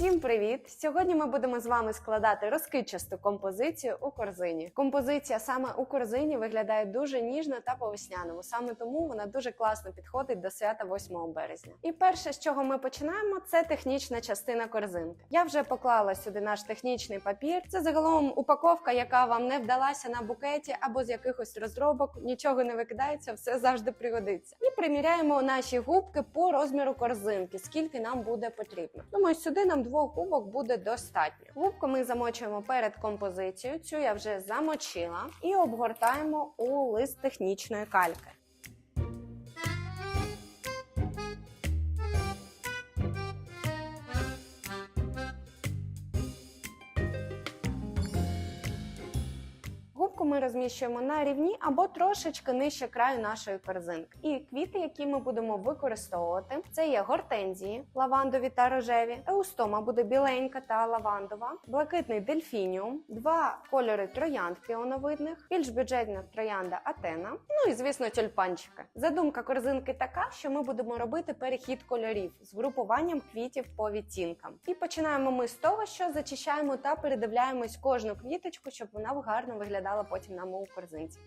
Всім привіт! Сьогодні ми будемо з вами складати розкидчасту композицію у корзині. Композиція саме у корзині виглядає дуже ніжно та по-весняному. Саме тому вона дуже класно підходить до свята 8 березня. І перше, з чого ми починаємо, це технічна частина корзинки. Я вже поклала сюди наш технічний папір. Це загалом упаковка, яка вам не вдалася на букеті або з якихось розробок. Нічого не викидається, все завжди пригодиться. І приміряємо наші губки по розміру корзинки, скільки нам буде потрібно. Думаю, сюди нам двох губок буде достатньо. Губку ми замочуємо перед композицією. Цю я вже замочила і обгортаємо у лист технічної кальки. Губку ми розміщуємо на рівні або трошечки нижче краю нашої корзинки. І квіти, які ми будемо використовувати, це є гортензії, лавандові та рожеві, еустома буде біленька та лавандова, блакитний дельфініум, два кольори троянд піоновидних, більш бюджетна троянда Атена. Ну і звісно, тюльпанчики. Задумка корзинки така, що ми будемо робити перехід кольорів з групуванням квітів по відтінкам. І починаємо ми з того, що зачищаємо та передивляємось кожну квіточку, щоб вона гарно виглядала потім нам у корзинці.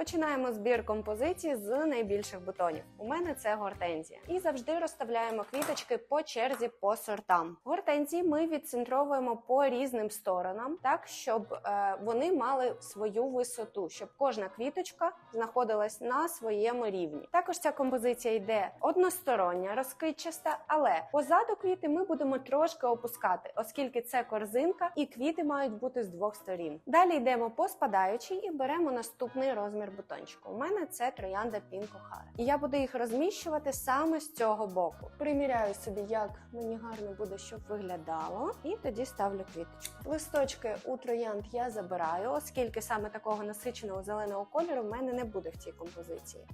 Починаємо збір композиції з найбільших бутонів. У мене це гортензія. І завжди розставляємо квіточки по черзі по сортам. Гортензії ми відцентровуємо по різним сторонам, так щоб е, вони мали свою висоту, щоб кожна квіточка знаходилась на своєму рівні. Також ця композиція йде одностороння, розкидчаста, але позаду квіти ми будемо трошки опускати, оскільки це корзинка і квіти мають бути з двох сторін. Далі йдемо по спадаючій і беремо наступний розмір бутончику. У мене це троянда Пінко Хара. І я буду їх розміщувати саме з цього боку. Приміряю собі, як мені гарно буде, щоб виглядало, і тоді ставлю квіточку. Листочки у троянд я забираю, оскільки саме такого насиченого зеленого кольору в мене не буде в цій композиції.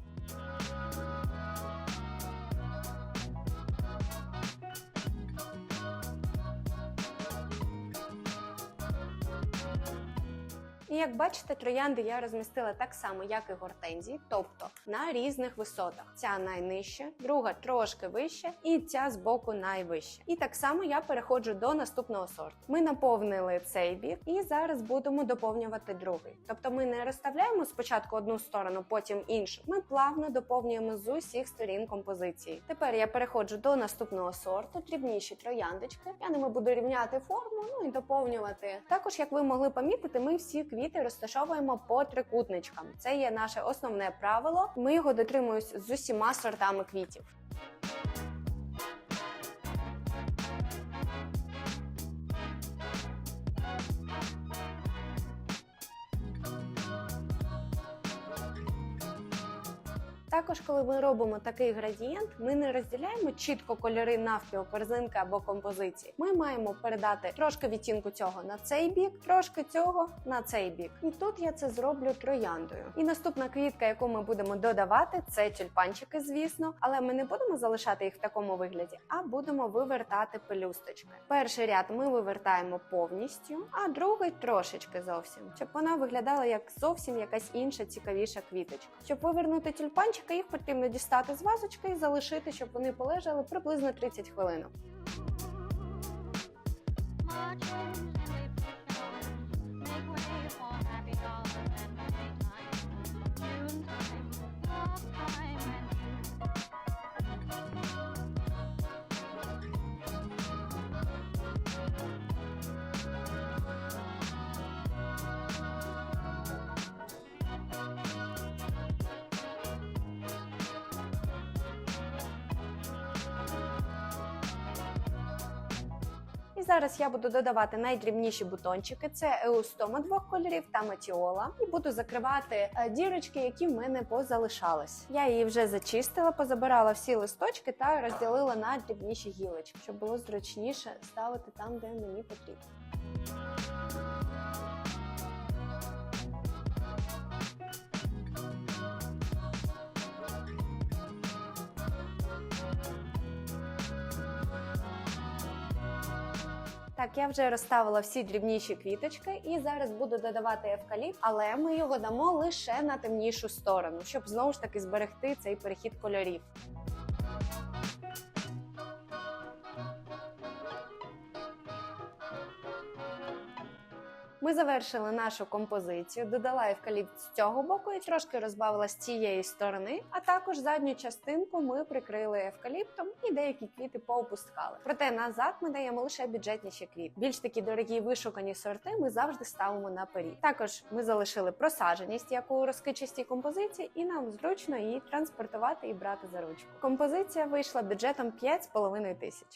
І як бачите, троянди я розмістила так само, як і гортензії, тобто на різних висотах. Ця найнижча, друга трошки вища, і ця збоку найвища. І так само я переходжу до наступного сорту. Ми наповнили цей бік, і зараз будемо доповнювати другий. Тобто ми не розставляємо спочатку одну сторону, потім іншу. Ми плавно доповнюємо з усіх сторін композиції. Тепер я переходжу до наступного сорту, дрібніші трояндочки. Я ними буду рівняти форму, ну і доповнювати. Також, як ви могли помітити, ми всі квіти розташовуємо по трикутничкам. Це є наше основне правило. Ми його дотримуємось з усіма сортами квітів. Також, коли ми робимо такий градієнт, ми не розділяємо чітко кольори навпіл корзинки або композиції. Ми маємо передати трошки відтінку цього на цей бік, трошки цього на цей бік. І тут я це зроблю трояндою. І наступна квітка, яку ми будемо додавати, це тюльпанчики, звісно, але ми не будемо залишати їх в такому вигляді, а будемо вивертати пелюсточки. Перший ряд ми вивертаємо повністю, а другий трошечки зовсім, щоб вона виглядала як зовсім якась інша цікавіша квіточка. Щоб вивернути тюльпанчики, їх потрібно дістати з вазочки і залишити, щоб вони полежали приблизно 30 хвилинок. І зараз я буду додавати найдрібніші бутончики. Це еустома двох кольорів та матіола. І буду закривати е, дірочки, які в мене позалишались. Я її вже зачистила, позабирала всі листочки та розділила на дрібніші гілочки, щоб було зручніше ставити там, де мені потрібно. Так, я вже розставила всі дрібніші квіточки і зараз буду додавати евкаліпт, але ми його дамо лише на темнішу сторону, щоб знову ж таки зберегти цей перехід кольорів. Ми завершили нашу композицію, додала евкаліпт з цього боку і трошки розбавила з цієї сторони. А також задню частинку ми прикрили евкаліптом і деякі квіти поопускали. Проте назад ми даємо лише бюджетніші квіти. Більш такі дорогі вишукані сорти ми завжди ставимо на наперед. Також ми залишили просадженість, як у розкичастій композиції, і нам зручно її транспортувати і брати за ручку. Композиція вийшла бюджетом 5,5 тисяч.